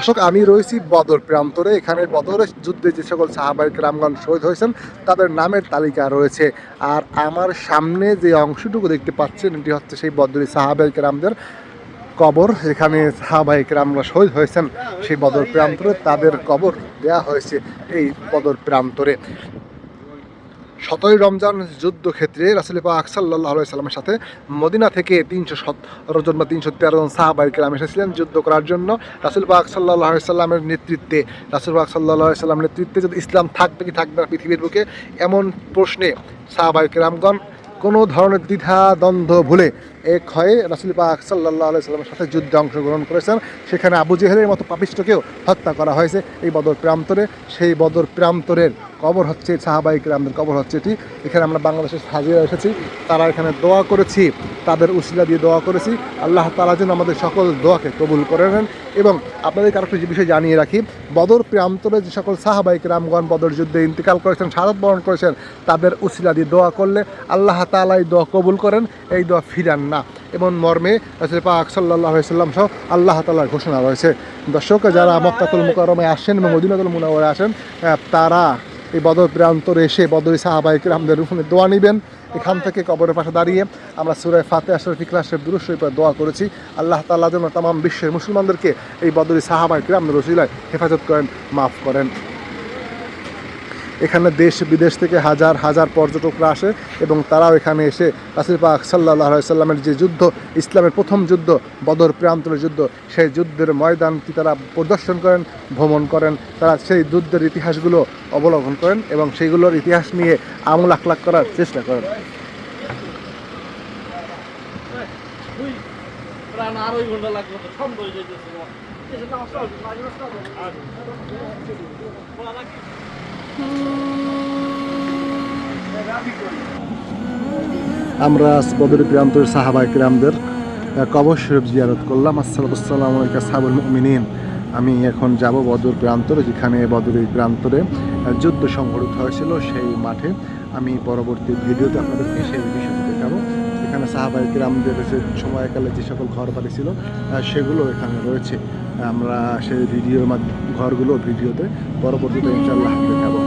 দর্শক, আমি রয়েছি বদর প্রান্তরে। এখানে বদরের যুদ্ধে যে সকল সাহাবাহিক রামগণ শহীদ হয়েছেন, তাদের নামের তালিকা রয়েছে। আর আমার সামনে যে অংশটুকু দেখতে পাচ্ছেন, এটি হচ্ছে সেই বদরি সাহাবাহিক রামদের কবর। এখানে সাহাবাহিক রামরা শহীদ হয়েছেন। সেই বদর প্রান্তরে তাদের কবর দেয়া হয়েছে এই বদর প্রান্তরে। সতই রমজান যুদ্ধক্ষেত্রে রাসুল পাক সাল্লাহ সাল্লামের সাথে মদিনা থেকে তিনশো সতেরো জন বা তিনশো তেরো জন সাহাবাই কেরাম এসেছিলেন যুদ্ধ করার জন্য। রাসুল পাক সাল্লাহ সাল্লামের নেতৃত্বে, রাসুল পাক সাল্লাহ সাল্লামের নেতৃত্বে যদি ইসলাম থাকবে কি থাকবে না পৃথিবীর বুকে, এমন প্রশ্নে সাহাবাই কেরামগণ কোনো ধরনের দ্বিধা, দ্বন্দ্ব, ভুলে এক হয়ে রাসুল পাক সাল্লাহ সাল্লামের সাথে যুদ্ধে অংশগ্রহণ করেছেন। সেখানে আবু জেহেলের মতো পাপিষ্টকেও হত্যা করা হয়েছে। এই বদর প্রান্তরে, সেই বদর প্রান্তরের কবর হচ্ছে সাহাবাহিক রামদের কবর হচ্ছে এটি। এখানে আমরা বাংলাদেশের হাজিরা এসেছি। তারা এখানে দোয়া করেছি, তাদের উসিলা দিয়ে দোয়া করেছি। আল্লাহ তালা যেন আমাদের সকল দোয়াকে কবুল করে নেন। এবং আপনাদেরকে আরেকটি বিষয় জানিয়ে রাখি, বদর প্রান্তরে যে সকল সাহাবাহিক রামগণ বদর যুদ্ধে ইন্তেকাল করেছেন শারদ বরণ করেছেন, তাদের উসিলা দিয়ে দোয়া করলে আল্লাহ তালা এই দোয়া কবুল করেন, এই দোয়া ফিরান না। এবং মর্মে পাক সাল্লাহ সাল্লাম সহ আল্লাহ তালার ঘোষণা রয়েছে। দর্শক, যারা মক্কাতুল মুকারমে আসেন এবং মদিনাতুল মুনাওয়ারে আসেন তারা এই বদর প্রান্তরে এসে বদরি সাহাবাহিক রামদের রুফুনে দোয়া নেবেন। এখান থেকে কবরের পাশে দাঁড়িয়ে আমরা সুরায় ফাতে আশরফ ইকলাসের পর দোয়া করেছি। আল্লাহ তাল্লাহ যেন তাম বিশ্বের মুসলমানদেরকে এই বদরি সাহাবাহিক রামদের রসিলায় হেফাজত করেন, মাফ করেন। এখানে দেশ বিদেশ থেকে হাজার হাজার পর্যটকরা আসে এবং তারাও এখানে এসে রাসুল পাক সাল্লাহ সাল্লামের যে যুদ্ধ, ইসলামের প্রথম যুদ্ধ, বদর প্রান্তরের যুদ্ধ, সেই যুদ্ধের ময়দানটি তারা পরিদর্শন করেন, ভ্রমণ করেন, তারা সেই যুদ্ধের ইতিহাসগুলো অবলোকন করেন এবং সেইগুলোর ইতিহাস নিয়ে আমল আখলাখ করার চেষ্টা করেন। প্রাণ ঘণ্টা লাগবে তো করে যেতেছে আমরা আজ বদর প্রান্তের সাহাবাই গ্রামদের কবর শরীফ জিয়ারত করলাম। আসসালাম সাহাবুল মিনিন আমি এখন যাব বদর প্রান্তরে যেখানে বদরের প্রান্তরে যুদ্ধ সংঘটিত হয়েছিল সেই মাঠে। আমি পরবর্তী ভিডিওতে আপনাদেরকে সেই বিষয়টি দেখাবো। এখানে সাহাবাই গ্রামদের সময়কালে যে সকল ঘর বাড়ি ছিল সেগুলো এখানে রয়েছে। আমরা সেই ভিডিওর মাধ্যমে ঘরগুলো ভিডিওতে পরবর্তীতে ইনশাল্লাহ দেখাবো।